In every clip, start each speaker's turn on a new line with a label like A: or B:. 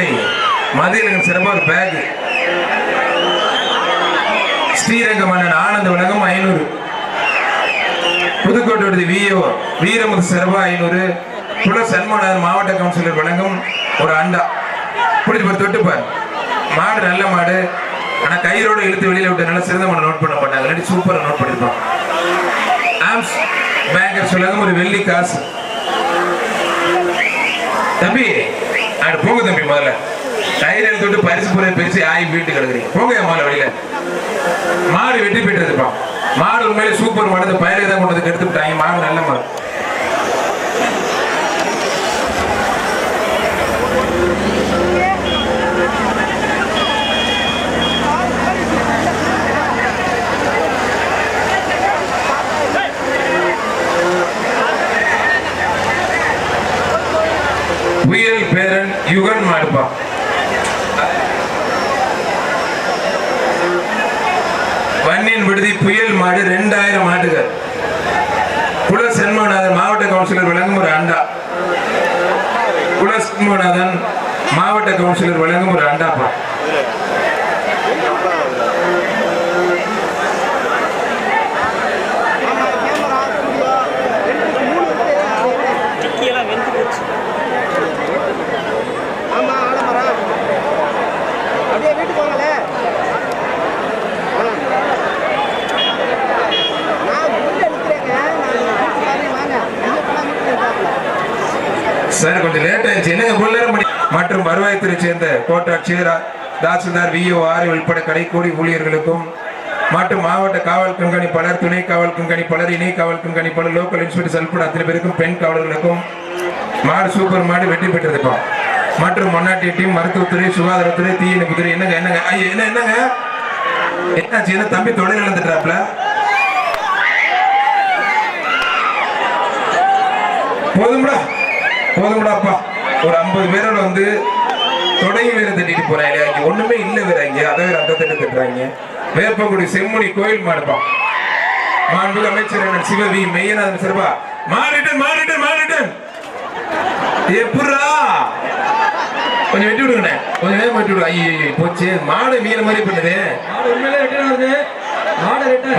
A: கொடை மதியழகன் சிறப்பாக ஒரு பேக் ஸ்ரீரங்க மன்னன் ஆனந்த உலகம் ஐநூறு. புதுக்கோட்டை விஓ வீரமுது சிறப்பா ஐநூறு. புல சண்முகநாதன் மாவட்ட கவுன்சிலர் வழங்கும் ஒரு அண்டா. பிடிச்சி பாரு தொட்டு பாரு. மாடு நல்ல மாடு. ஆனா கயிறோட இழுத்து வெளியில விட்டனால சிறந்த மாடு நோட் பண்ண மாட்டாங்க. இல்லாட்டி சூப்பரா நோட் பண்ணிருப்பான். ஆம்ஸ் பேங்கர் சொல்லுங்க ஒரு வெள்ளி காசு. தம்பி அட போங்க தம்பி முதல்ல. டயர் எடுத்து பரிசு பொருள் பெருசு ஆகி வீட்டு கிடக்குறீங்க. போங்க என் முதல்ல வெளியில மாடு வெட்டி போயிட்டு மாடு உண்மையிலே சூப்பர் மாடு. பயிரை தான் கொண்டு வந்து கெடுத்து விட்டாங்க. மாடு நல்ல மாடு புயல் பேரன் யுகன் மாடுப்பா விடுதி புயல் மாடு ரெண்டாயிரம் மாடுகள் குல சென்மநாதன் மாவட்ட கவுன்சிலர் வழங்கும் ஒரு அண்டா குல சென்மநாதன் மாவட்ட கவுன்சிலர் வழங்கும் ஒரு அண்டாப்பா
B: டிக்கியெல்லாம் வெந்து போச்சு
C: ஆமா ஆலமரம் அப்படியே வீட்டுக்கு வாங்கல நான் உள்ள நிற்கிறேங்க நான் வீட்டுக்கு வாங்க ஐயோ பணம் வீட்டுக்கு
A: சார் கொஞ்சம் லேட் ஆயிடுச்சு என்னங்க இவ்வளவு நேரம் பண்ணி மற்றும் வருவாய்த்துறை சேர்ந்த கோட்டாட்சியர் தாசில்தார் விஓ ஆறு உள்பட கடைக்கோடி ஊழியர்களுக்கும் மற்றும் மாவட்ட காவல் கண்காணிப்பாளர் துணை காவல் கண்காணிப்பாளர் இணை காவல் கண்காணிப்பாளர் லோக்கல் இன்ஸ்பெக்டர் உட்பட அத்தனை பேருக்கும் பெண் காவலர்களுக்கும் மாடு சூப்பர் மாடு வெற்றி பெற்றிருக்கோம் மற்றும் மன்னாட்டி டீம் மருத்துவத்துறை சுகாதாரத்துறை தீயணைப்புத்துறை என்னங்க என்னங்க ஐயா என்ன என்னங்க? என்னாச்சு என்ன தம்பி தொடர் இழந்துட்டாப்ல? போதும்டா போதும்டாப்பா ஒரு ஐம்பது பேரோட வந்து தொடங்கி வேற தட்டிட்டு போறாங்க. இங்க ஒண்ணுமே இல்ல வேற இங்க. அதை வேற அந்த தட்டு தட்டுறாங்க. வேப்பங்குடி செம்முனி கோயில் மாடுப்பான் மாண்புக்கு அமைச்சர் சிவவி மெய்யநாதன் சிறப்பா மாறிட்டன் மாறிட்டன் மாறிட்டன் எப்படா கொஞ்சம் வெட்டி விடுங்கண்ணே. கொஞ்சம் நேரம் வெட்டி விடுங்க ஐயோ போச்சு. மாடு மீன மாதிரி பண்ணுது.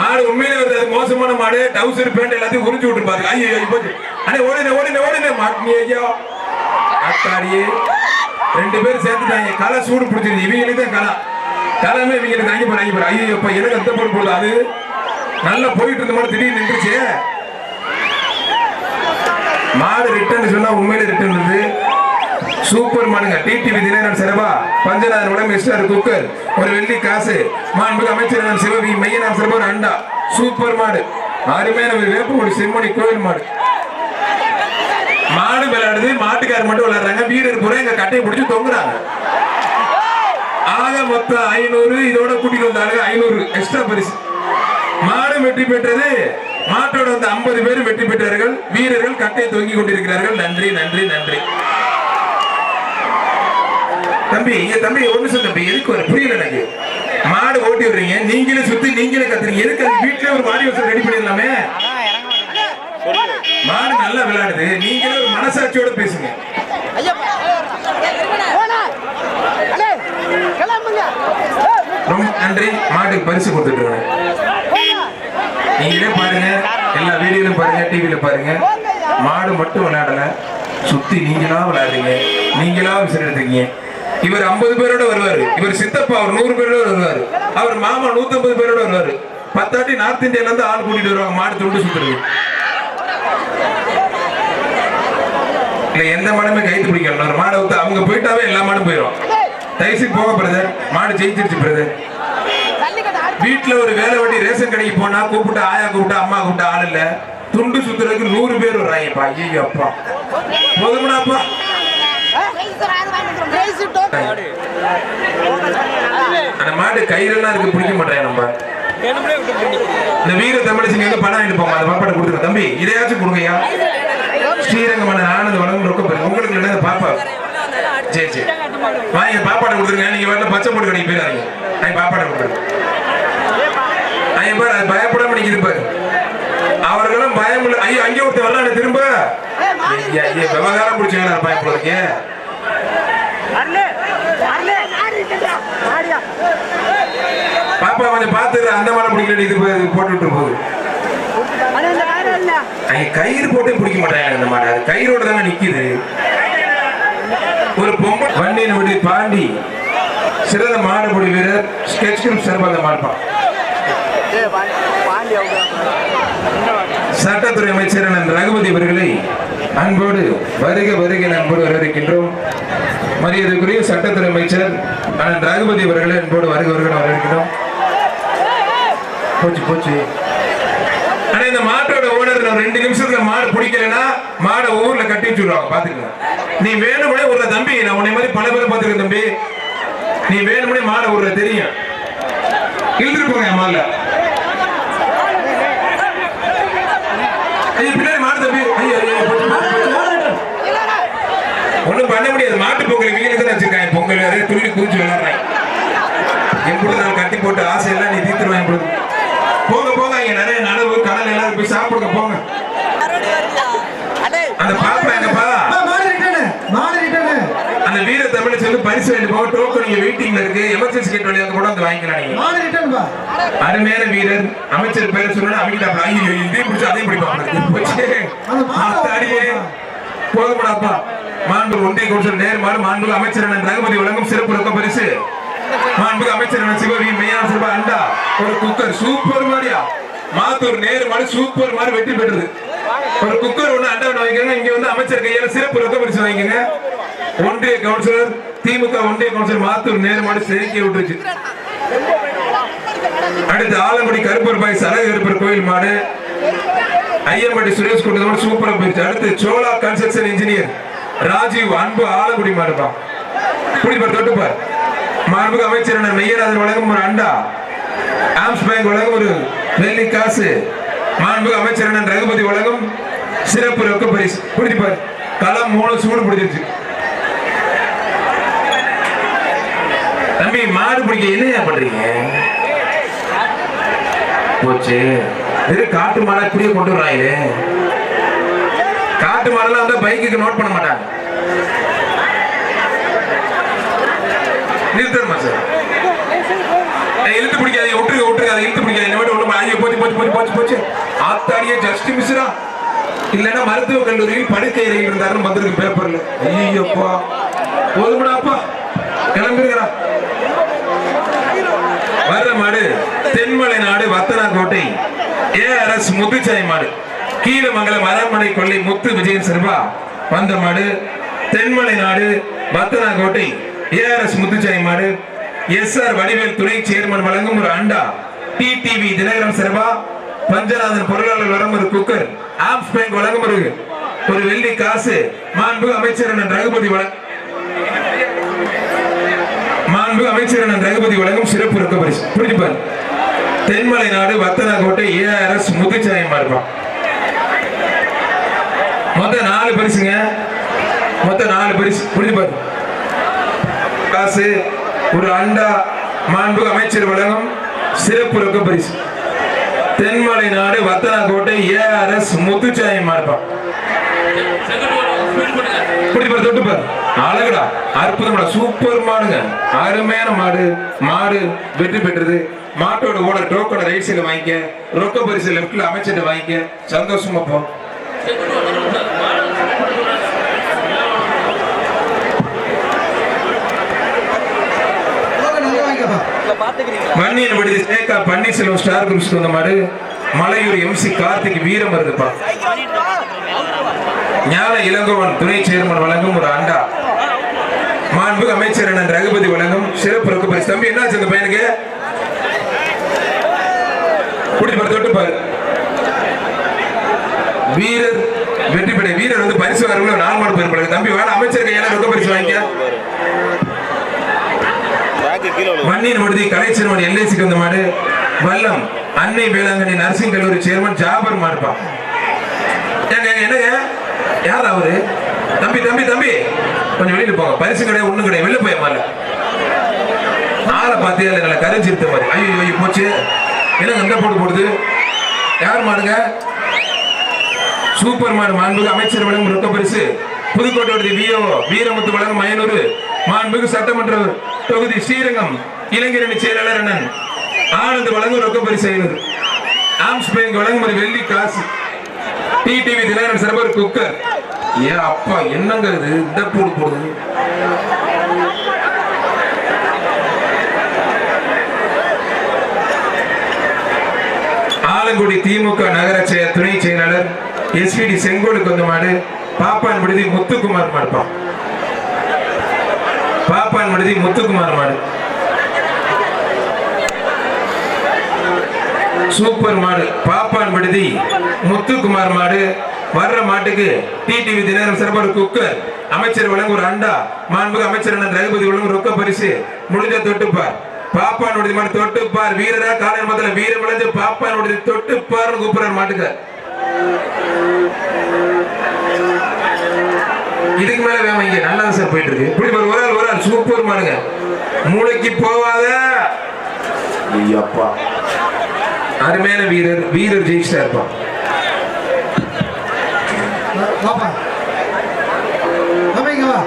B: மாடு உண்மையிலே வருது.
A: மோசமான மாடு. டவுசர் பேண்ட் எல்லாத்தையும் உறிஞ்சு விட்டு பாருங்க ஐயோ, போச்சு. அண்ணே ஓடினே ஓடினே ஓடினே. மாட்டினி ஐயா. அத்தாடியே ரெண்டு பேரும் சேர்த்துட்டாங்க களை சூடு பிடிச்சிருது இவங்களுக்கு தான் களை தலைமை இவங்களுக்கு தாங்கி போய் போறாங்க. போய் ஐயோ இப்போ எனக்கு அந்த போட்டு போடுது? அது நல்லா போயிட்டு இருந்த மாதிரி திடீர்னு நின்றுச்சு. மாடு ரிட்டர்ன் சொன்னா உண்மையிலே ரிட்டர்ன் இருக்கு சூப்பர் மாடுங்க டிடிவி தினகரன் சிறப்பா. பஞ்சநாதன் உடம்பு எஸ்ஆர் குக்கர். ஒரு வெள்ளி காசு. மாண்புக்கு அமைச்சர் சிவவி மையனார் சிறப்பா ஒரு அண்டா. சூப்பர் மாடு அருமையான ஒரு வேப்பங்குடி செம்மணி கோயில் மாடு. மாடு விளையாடுது மாட்டுக்காரர் மட்டும் விளையாடுறாங்க வீரர் பூரா எங்க கட்டையை பிடிச்சி தொங்குறாங்க. ஆக மொத்தம் ஐநூறு இதோட கூட்டிட்டு வந்தாங்க ஐநூறு எக்ஸ்ட்ரா பரிசு. மாடு வெற்றி பெற்றது. மாட்டோட வந்து ஐம்பது பேர் வெற்றி பெற்றார்கள். வீரர்கள் கட்டையை தொங்கி கொண்டிருக்கிறார்கள். நன்றி நன்றி நன்றி. தம்பி இங்க தம்பி ஒண்ணு சொல்லு தம்பி எதுக்கு வர? புரியல எனக்கு. மாடு ஓட்டி விடுறீங்க. நீங்களே சுத்தி நீங்களே கத்துறீங்க. எதுக்கு வீட்டுல ஒரு மாடி வசதி ரெடி பண்ணிடலாமே? மாடு நல்லா விளையாடுது. நீங்களே ஒரு மனசாட்சியோட பேசுங்க ரொம்ப நன்றி. மாட்டுக்கு பரிசு கொடுத்துட்டு. நீங்களே பாருங்க. எல்லா வீடியோலும் பாருங்க டிவியில பாருங்க. மாடு மட்டும் விளையாடல. சுத்தி நீங்களா விளையாடுறீங்க. நீங்களா விசில் எடுத்துக்கீங்க. இவர் ஐம்பது பேரோட வருவாரு. இவர் சித்தப்பா அவர் நூறு பேரோட வருவாரு. அவர் மாமா நூத்தம்பது பேரோட வருவாரு. பத்தாட்டி நார்த் இந்தியால இருந்து ஆள் கூட்டிட்டு வருவாங்க. மாடு துண்டு சுத்துறது. இல்ல எந்த மாடுமே கைத்து பிடிக்கணும் ஒரு மாடை விட்டு அவங்க போயிட்டாவே எல்லா மாடும் போயிடும் தயசி போக பிரதர். மாடு ஜெயிச்சிருச்சு பிரதர். வீட்டுல ஒரு வேலை வெட்டி ரேஷன் கடைக்கு போனா கூப்பிட்டு ஆயா கூப்பிட்டு அம்மா கூப்பிட்டு ஆள் இல்ல. துண்டு சுத்துறதுக்கு நூறு பேர் வர்றாங்கப்பா ஐயோ அப்பா போதும்டாப்பா. அந்த மாடு கையிலலாம் இருக்கு பிடிக்க மாட்டேன் நம்ம. இந்த வீர தமிழச்சிங்க வந்து பணம் வாங்கிட்டு போமா அந்த பாப்பாட்ட கொடுத்துருங்க தம்பி இதையாச்சும் கொடுங்கய்யா ஸ்ரீரங்கமான ஆனந்த வளம் ரொக்க பெரு உங்களுக்கு என்ன பாப்பா சரி சரி வாங்க பாப்பாட்ட கொடுத்துருங்க நீங்க வரல பச்சை போட்டு கடைக்கு போயிடாதீங்க நான் பாப்பாட்ட கொடுத்துருங்க ஐயா பாரு அது பயப்படாம நிக்குது பாரு அவர்களும் பயம் இல்லை ஐயோ அங்கே ஒருத்தர் வரலான்னு திரும்ப ஐயா ஐயா விவகாரம் பிடிச்சவங்களா பயப்படுறீங்க பாப்பா கொஞ்சம் பார்த்து அந்த மாடை பிடிக்கல இது போ- இது போட்டு விட்டு போகுது கயிறு போட்டு பிடிக்க மாட்டாங்க அந்த மாடை. அது கயிறோட தானே நிக்குது. ஒரு பொம்பை வண்டியின் விடு பாண்டி சிறந்த மாடுபிடி வீரர் ஸ்கெச் குரூப் சார்பாக அந்த மாடுப்பான் சட்டத்துறை அமைச்சர் அண்ணன் ரகுபதி அவர்களை அன்போடு வருக வருக அன்போடு வரவேற்கின்றோம். மரியாதைக்குரிய சட்டத்துறை அமைச்சர் அண்ணன் ரகுபதி அவர்களை அன்போடு வருக வருக என வரவேற்கிறோம் போச்சு போச்சு. ஆனா இந்த மாட்டோட ஓனர் நான் ரெண்டு நிமிஷத்துல மாடு பிடிக்கலன்னா மாடை ஊர்ல கட்டி வச்சுடுவாங்க பாத்துக்கலாம் நீ வேணும்னே ஒரு தம்பி நான் உன்னை மாதிரி பல பேரை பார்த்துருக்கேன் தம்பி. நீ வேணும்னே மாடை ஊர்ல தெரியும். இழுத்துட்டு போங்க என் மாடல. ஐயோ பின்னாடி மாடு தம்பி. ஐயோ ஒண்ணும் பண்ண முடியாது. மாட்டு பொங்கல் வீலுக்கு தான் வச்சிருக்காங்க. பொங்கல் அதே துள்ளி குதிச்சு என் கூட நான் கட்டி போட்டு ஆசையெல்லாம் நீ சாப்பிடுங்க போங்க. அந்த பாப்பா
B: ரிட்டர்னு
A: அந்த வீர தமிழ் சொல்லி பரிசு வேண்டி போக டோக்கன் இங்க வெயிட்டிங்ல இருக்கு. எமர்ஜென்சி கேட் வழியாக கூட வந்து வாங்கிக்கலாம் நீங்க. அருமையான வீரர் அமைச்சர் பேர் சொன்னா அவங்க ஐயோ இதையும் பிடிச்சு அதையும் பிடிப்பாங்க. ஆத்தாடியே. போதுமாடாப்பா மாண்பு ஒன்றிய கவுன்சில் நேர்மாறு மாண்பு அமைச்சர் ரகுபதி வழங்கும் சிறப்பு ரொக்க பரிசு. மாண்பு அமைச்சர் சிவவி மெய்யான சிறப்பு அண்டா. ஒரு குக்கர் சூப்பர் மாதிரியா மாத்தூர் நேர்மாறு சூப்பர் மாதிரி வெற்றி பெற்றது. ஒரு குக்கர் ஒண்ணு அண்டா ஒண்ணு வாங்கிக்கோங்க. இங்க வந்து அமைச்சர் கையால சிறப்பு ரொக்க பிடிச்சு வாங்கிக்கோங்க. ஒன்றிய கவுன்சிலர் திமுக ஒன்றிய கவுன்சிலர் மாத்தூர் நேர்மாடு செதுக்கி விட்டுருச்சு. அடுத்து ஆலங்குடி கருப்பர் பாய் சரக கருப்பர் கோயில் மாடு. ஐயம்பட்டி சுரேஷ் கூட்டத்தோட சூப்பரா போயிடுச்சு அடுத்து சோலா கன்ஸ்ட்ரக்ஷன் இன்ஜினியர் ராஜீவ் அன்பு ஆலங்குடி மாடுப்பா குடிப்பார் தொட்டுப்பார் மாண்புக்கு அமைச்சர் மெய்யராஜன் வழங்கும் ஒரு அண்டா. ஆம்ஸ் பேங்க் வழங்கும் ஒரு வெள்ளி காசு. மாண்புக்கு அமைச்சர் ரகுபதி உலகம் சிறப்பு ரொக்க பரிசு. பிடிப்பார் களம் மூணு சூடு பிடிச்சிருச்சு. தம்பி மாடு பிடிக்க என்ன பண்றீங்க? போச்சு. இது காட்டு மாடா இப்படியே கொண்டு வர்றாங்களே. காட்டு மாடெல்லாம் வந்து பைக்குக்கு நோட் பண்ண மாட்டாங்க. நிறுத்தமா சார். இழுத்து பிடிக்காதீங்க விட்டுருங்க விட்டுருங்க அதை இழுத்து பிடிக்காதீங்க போச்சு போச்சு போச்சு போச்சு போச்சு. ஆத்தாடிய ஜஸ்ட் மிஸ்ரா இல்லைன்னா மருத்துவக் கல்லூரியில் படுக்கை இறங்கி இருந்தாருன்னு வந்திருக்கு பேப்பர்ல ஐயோப்பா போதுமடாப்பா கிளம்பிருக்கிறா வர்ற மாடு தென்மலை நாடு வத்தனாக்கோட்டை ஏஆர்எஸ் முத்துச்சாய் மாடு. கீழமங்கலம் அரண்மனை கொள்ளை முத்து விஜயன் சிறுபா வந்த மாடு தென்மலை நாடு வத்தனாக்கோட்டை ஏஆர்எஸ் முத்துச்சாய் மாடு. எஸ் ஆர் வடிவேல் துணை சேர்மன் வழங்கும் ஒரு அண்டா. டிடிவி தினகரம் சிறுபா பஞ்சநாதன் பொருளாளர் வரும் ஒரு குக்கர் ஆம்ஸ் பேங்க் வழங்கும் ஒரு ஒரு வெள்ளி காசு மாண்பு அமைச்சர் அண்ணன் ரகுபதி மாண்பு அமைச்சர் அண்ணன் ரகுபதி வழங்கும் சிறப்பு ரொக்க பரிசு. புரிஞ்சுப்பார்? தென்மலை நாடு வத்தனாக்கோட்டை ஏஆர்எஸ் முத்துச்சாயம் இருப்பான் மொத்தம் நாலு பரிசுங்க. மொத்தம் நாலு பரிசு. புரிஞ்சுப்பார்? காசு ஒரு அண்டா மாண்பு அமைச்சர் வழங்கும் சிறப்பு ரொக்க பரிசு. தென்மலை நாடு வத்தனாக்கோட்டை ஏஆர்எஸ் முத்துச்சாயம் இருப்பான் புரிஞ்சுப்பார் தொட்டுப்பார் அழகுடா அற்புதம்டா. சூப்பர் மாடுங்க. அருமையான மாடு. மாடு வெற்றி பெற்றது. மாட்டோட ஓட டோக்கோட ரைட் சைடு வாங்கிக்க. ரொக்க பரிசு லெப்ட்ல அமைச்சிட்டு வாங்கிக்க. சந்தோஷமா போ
B: போக நல்லா வாங்கிக்கப்பா
A: மண்ணின் விடுதி சேகா பன்னீர்செல்வம் ஸ்டார் குரூப்ஸ்க்கு வந்த மாதிரி மலையூர் எம்சி கார்த்திக் வீரம் வருதுப்பா. ஞான இளங்கோவன் துணை சேர்மன் வழங்கும் ஒரு அண்டா. மாண்பு அமைச்சர் அண்ணன் ரகுபதி வழங்கும் சிறப்பு ரொக்க பரிசு. தம்பி என்னாச்சு அந்த பையனுக்கு? குடி பாரு தொட்டு பாரு. வீரர் வெற்றி பெற்ற வீரர் வந்து பரிசு வரவங்களும் நாலு மாடு போயிருப்பாங்க தம்பி வேணா அமைச்சர் கையால ரொக்க பரிசு வாங்கிக்க. மண்ணின் விடுதி கலைச்செல்வன் எல்ஐசிக்கு வந்த மாடு வல்லம் அன்னை வேளாங்கண்ணி நர்சிங் கல்லூரி சேர்மன் ஜாபர் மார்பா ஏங்க என்னங்க? யார் அவரு? தம்பி தம்பி தம்பி. கொஞ்சம் வெளியில போங்க. பரிசு கிடையாது ஒண்ணும் கிடையாது வெளில போய் மால ஆளை பார்த்தியா இல்லை கரைஞ்சிருத்த மாதிரி. ஐயோ ஐயோ போச்சு. என்னங்க இந்த போட்டு போடுது? யார் மாடுங்க? சூப்பர் மாடு மாண்புக்கு அமைச்சர் வழங்கும் ரொக்க பரிசு. புதுக்கோட்டை விஓ வீரமுத்து வழங்கும் மயனூர் மாண்புக்கு சட்டமன்ற தொகுதி ஸ்ரீரங்கம் இளைஞரணி செயலாளர் அண்ணன் ஆனந்த் வழங்கும் ரொக்க பரிசு ஆம்ஸ் பேங்க் வழங்கும் ஒரு வெள்ளி காசு டிடிவி தினகரன் சிறப்பு குக்கர். ஏ அப்பா என்னங்க இது? இந்த பூடு போடுது. ஆலங்குடி திமுக நகர செயல் துணை செயலாளர் எஸ்பிடி செங்கோடு கொந்தமாடு பாப்பான் விடுதி முத்துக்குமார் மாடுப்பா பாப்பான் விடுதி முத்துக்குமார் மாடு. சூப்பர் மாடு பாப்பான் விடுதி முத்துக்குமார் மாடு. வர்ற மாட்டுக்கு டிடிவி தினகரன் சிறப்பாடு குக்கர். அமைச்சர் வழங்கும் ஒரு அண்டா. மாண்புக்கு அமைச்சர் ரகுபதி வழங்கும் ரொக்க பரிசு. முடிஞ்ச தொட்டுப்பார். பாப்பான் விடுதி மாடு தொட்டுப்பார். வீரரா காலையில் முதல்ல வீரம் விளைஞ்சு பாப்பான் விடுதி தொட்டுப்பார் கூப்பிடுறார் மாட்டுக்கு. இதுக்கு மேல வேணும் இங்க. நல்லா சார் போயிட்டு இருக்கு. இப்படி ஒரு சூப்பர் மாடுங்க மூளைக்கு போவாத. ஐயப்பா. அருமையான வீரர் வீரர் ஜெயிச்சிட்டா இருப்பான்.
B: வாப்பா. இங்க வா.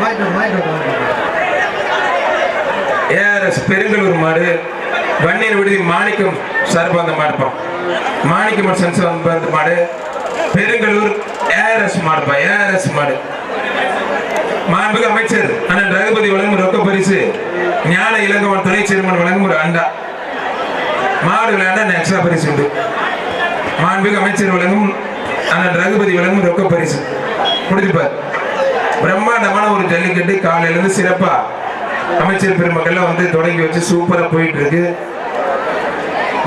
B: வாங்கிட்டு வா, வாங்கிட்டு வா, வாங்கிட்டு வா.
A: ஏஆர்எஸ் பெருங்கலூர் மாடு வன்னியர் விடுதி மாணிக்கம் சார்பாக அந்த மாடுப்பான் மாணிக்கம் சன்ஸ் மாடு பெருங்கலூர் ஏஆர்எஸ் மாடுப்பா ஏஆர்எஸ் மாடு. மாண்புக்கு அமைச்சர் அண்ணன் ரகுபதி வழங்கும் ரொக்க பரிசு ஞான இளங்கவன் துணை சேர்மன் வழங்கும் ஒரு அண்டா. மாடு விளையாண்ட எக்ஸ்ட்ரா பரிசு உண்டு. மாண்புக்கு அமைச்சர் வழங்கும் அண்ணன் ரகுபதி வழங்கும் ரொக்க பரிசு. முடிச்சுப்பார் பிரம்மாண்டமான ஒரு ஜல்லிக்கட்டு காலையிலேருந்து சிறப்பா அமைச்சர் பெருமக்கள்லாம் வந்து தொடங்கி வச்சு சூப்பரா போயிட்டு இருக்கு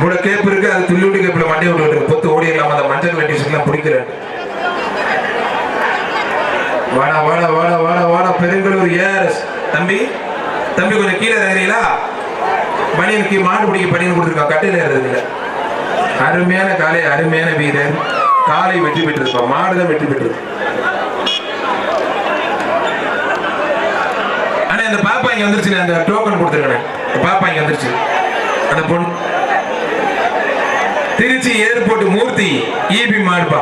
A: கூட கேப் இருக்கு அது துள்ளிவிட்டு கேப்ல மண்டை விட்டு இருக்கு. பொத்து ஓடி இல்லாம அந்த மஞ்சள் வெட்டி சுக்கலாம் பிடிக்கல. வாடா வாடா வாடா. பெருங்கலூர் ஏஆர்எஸ். தம்பி தம்பி கொஞ்சம் கீழே இறங்குறீங்களா? பனியனுக்கு மாடு பிடிக்க பனியன் கொடுத்துருக்கான் கட்டையில ஏறதுல அருமையான காலை அருமையான வீரர் காலை வெற்றி பெற்றிருப்பான் மாடு தான் வெற்றி பெற்றிருக்கு ஆனா இந்த பாப்பா இங்க வந்துருச்சு அந்த டோக்கன் கொடுத்துருக்கேன் பாப்பா இங்க வந்துருச்சு. அந்த பொண்ணு. திருச்சி ஏர்போர்ட் மூர்த்தி ஈபி மாடுப்பா.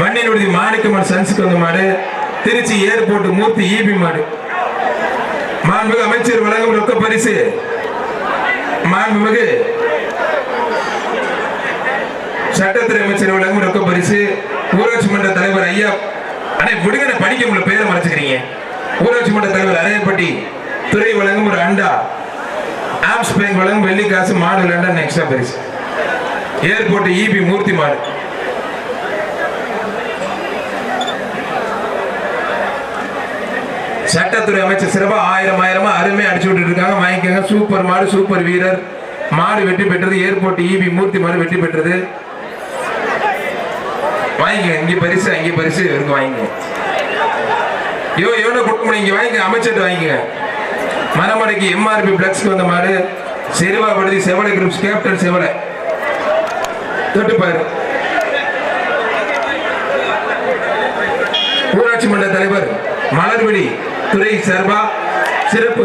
A: வண்ணியனுடைய விடுதி மாணிக்கம்மன் சன்ஸுக்கு வந்த மாடு. திருச்சி ஏர்போர்ட் மூர்த்தி ஈபி மாடு. மாண்புமிகு அமைச்சர் வழங்கும் ரொக்க பரிசு. மாண்புமிகு சட்டத்துறை அமைச்சர் வழங்கும் ரொக்க பரிசு. ஊராட்சி மன்ற தலைவர் ஐயா அண்ணே விடுங்க படிக்க உங்களை பேரை மறைச்சுக்கிறீங்க. ஊராட்சி மன்ற தலைவர் அரையப்பட்டி துறை வழங்கும் ஒரு அண்டா. ஆம்ஸ் பேங்க் வழங்கும் வெள்ளி காசு மாடு விளையாண்டா எக்ஸ்ட்ரா பரிசு. ஏர்போர்ட் இபி மூர்த்தி மாடு. சட்டத்துறை அமைச்சர் சிறப்பா ஆயிரம் ஆயிரமா அருமை அடிச்சு விட்டுட்டு இருக்காங்க. வாங்கிக்கோங்க சூப்பர் மாடு சூப்பர் வீரர். மாடு வெற்றி பெற்றது. ஏர்போர்ட் இபி மூர்த்தி மாடு வெற்றி பெற்றது. வாங்கிக்கோங்க. இங்க பரிசு அங்கே பரிசு. இருக்கு வாங்கிக்கோங்க. ஐயோ எவ்வளோ கொடுக்க முடியும் இங்கே வாங்கிக்க அமைச்சர்கிட்ட வாங்கிக்கங்க. மரமடைக்கு எம்ஆர்பி பிளக்ஸ்க்கு வந்த மாடு. செருவா படுதி செவலை குரூப்ஸ் கேப்டன் செவலை. தொட்டுப்பாரு ஊராட்சி மன்ற தலைவர் மலர்விழி. துறை சார்பா சிறப்பு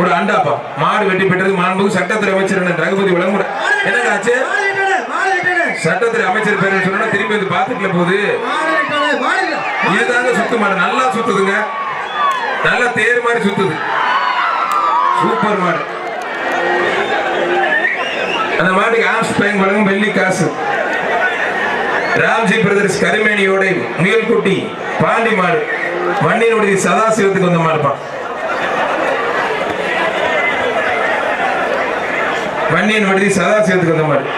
A: ஒரு அண்டாப்பா. மாடு வெட்டி பெற்றது மாண்புக்கு சட்டத்துறை அமைச்சர் அண்ணன் ரகுபதி வழங்குற என்னங்க ஆச்சு? சட்டத்துறை அமைச்சர் பேர் சொன்னா திரும்பி வந்து பாத்துக்கல போகுது.
B: மாடு ரிட்டனு,
A: இதுதாங்க மாடு. நல்லா சுத்துதுங்க. நல்லா தேர் மாதிரி சுத்துது. சூப்பர் மாடு. அந்த மாட்டுக்கு ஆம்ஸ் பேங்க் வழங்கும் வெள்ளி காசு. ராம்ஜி பிரதர்ஸ் கரிமேனியோட முயல்குட்டி பாண்டி மாடு. வண்டியினுடைய சதாசிவத்துக்கு வந்த இருப்பான். வண்டியின் விடுதி சதாசிவத்துக்கு வந்த மாதிரி.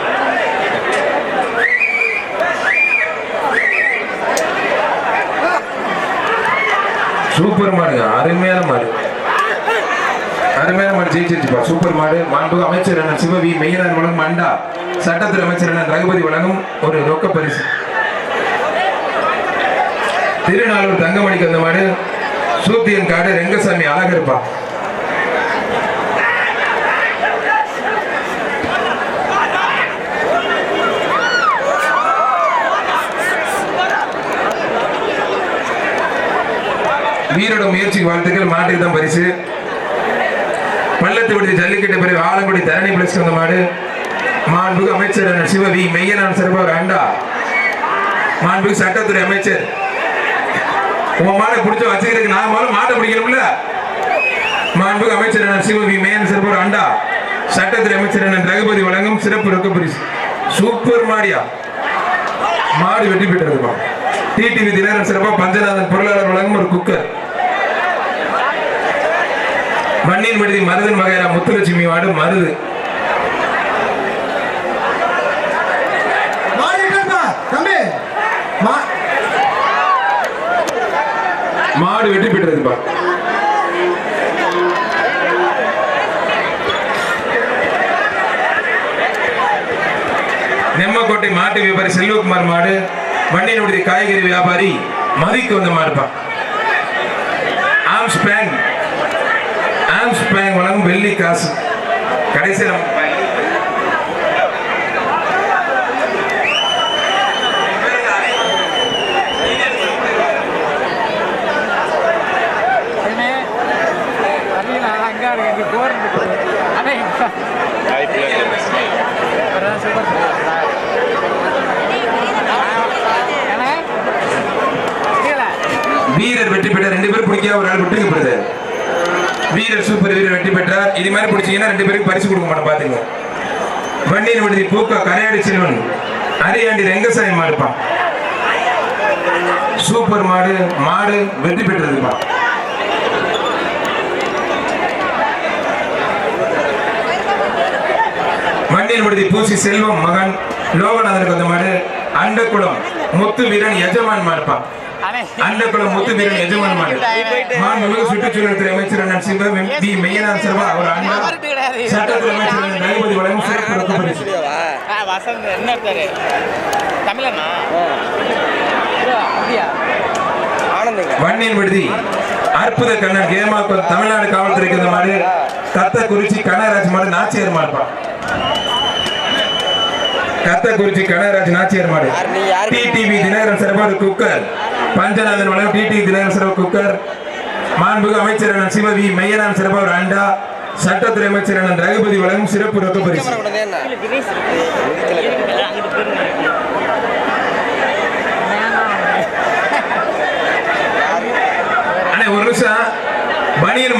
A: சூப்பர் மாடுங்க அருமையான மாடு. அருமையான மாடு ஜெயிச்சிருச்சுப்பா. சூப்பர் மாடு. மாண்பு அமைச்சர் சிவவி மெய்யனார் வழங்கும் அண்டா சட்டத்துறை அமைச்சர் அண்ணன் ரகுபதி வழங்கும் ஒரு ரொக்க பரிசு. திருநாளூர் தங்கமணிக்கு வந்த மாடு சூத்தியன் காடு ரெங்கசாமி அழகருப்பா வீரோட முயற்சிக்கு வாழ்த்துக்கள் மாட்டுக்கு தான் பரிசு. பள்ளத்து விடுதி ஜல்லிக்கட்டு பிறகு ஆலங்குடி தரணி பிளஸ் வந்த மாடு. மாண்புக்கு அமைச்சர் சிவ சிவவி மெய்யனான் சிறப்பாக அண்டா. மாண்புக்கு சட்டத்துறை அமைச்சர் உன் மாடை பிடிச்ச வச்சுக்கிறதுக்கு நான் முதல்ல மாட்டை பிடிக்கணும்ல. மாண்பு அமைச்சர் அண்ணன் சிவவி மேயன் சிறப்பு அண்டா சட்டத்துறை அமைச்சர் ரகுபதி வழங்கும் சிறப்பு ரொக்க பரிசு. சூப்பர் மாடியா. மாடு வெற்றி பெற்றிருப்பா டிடிவி தினகரன் சிறப்பா பஞ்சநாதன் பொருளாளர் வழங்கும் ஒரு குக்கர். மண்ணின் விடுதி மருதன் வகையரா முத்துலட்சுமி மாடு மருது
B: மாடு இருக்கா தம்பி மா
A: மாடு வெற்றி பெற்றதுப்பா நெம்மக்கோட்டை மாட்டு வியாபாரி செல்வகுமார் மாடு வண்டியினுடைய காய்கறி வியாபாரி மதிக்கு வந்த மாடுப்பா. ஆம்ஸ்பேங் ஆம்ஸ்பேங் வழங்கும் வெள்ளி காசு. கடைசி நம்ம
D: அண்ணே அறியல அங்கே இருக்கு இங்கே போர் இருக்குது அண்ணே அதான் சூப்பர் அண்ணே கீழே
A: வீரர் வெற்றி பெற்றார் ரெண்டு பேரும் பிடிக்க ஒரு ஆள் விட்டுங்க பிரதர் வீரர் சூப்பர் வீரர் வெற்றி பெற்றார். இது மாதிரி பிடிச்சீங்கன்னா ரெண்டு பேருக்கு பரிசு கொடுக்க மாட்டோம் பாத்துங்க வண்டியின் விடுதி பூக்க கரையாடி செல்வன் அரியாண்டி ரெங்கசாமி மாடுப்பா. சூப்பர் மாடு மாடு வெற்றி பெற்றதுப்பா. மண்ணின் விடுதி பூசி செல்வம் மகன் லோகநாதனுக்கு வந்த மாடு அண்டக்குளம் முத்து வீரன் எஜமான்
D: மாடுப்பான்
A: அண்டக்குளம் முத்து வீரன் எஜமான் மாண்புமிகு சுற்றுச்சூழல் துறை அமைச்சர் அண்ணன் சிவம் டி மெய்யனார் சிறவா அவர் அண்ணா சட்டத்துறை அமைச்சர் அண்ணன் ரகுபதி வழங்கும் சிறப்பு ரொக்க பரிசு.
D: ஆ வசந்த் என்ன எடுத்தாரு தமிழண்ணா அப்படியா?
A: வன்னியின் விடுதி. அற்புத கண்ணன் கேமாக்கம் தமிழ்நாடு காவல்துறைக்கு இந்த மாடு. கத்த குறிச்சி கனகராஜ் மாடு நாச்சியார் மாடுப்பா கத்த குறிச்சி கனகராஜ் நாச்சியார் மாடு. டிடிவி தினகரன் ஒரு குக்கர். பஞ்சநாதன் வளம் டிடி தினகர் சிறப்பு குக்கர் மாண்புக அமைச்சர் அண்ணன் சிவவி மையனான் சிறப்பு ராண்டா சட்டத்துறை அமைச்சர் அண்ணன் ரகுபதி வளம் சிறப்பு ரொக்க பரிசு.
D: ஒரு நிமிஷம். பனியன்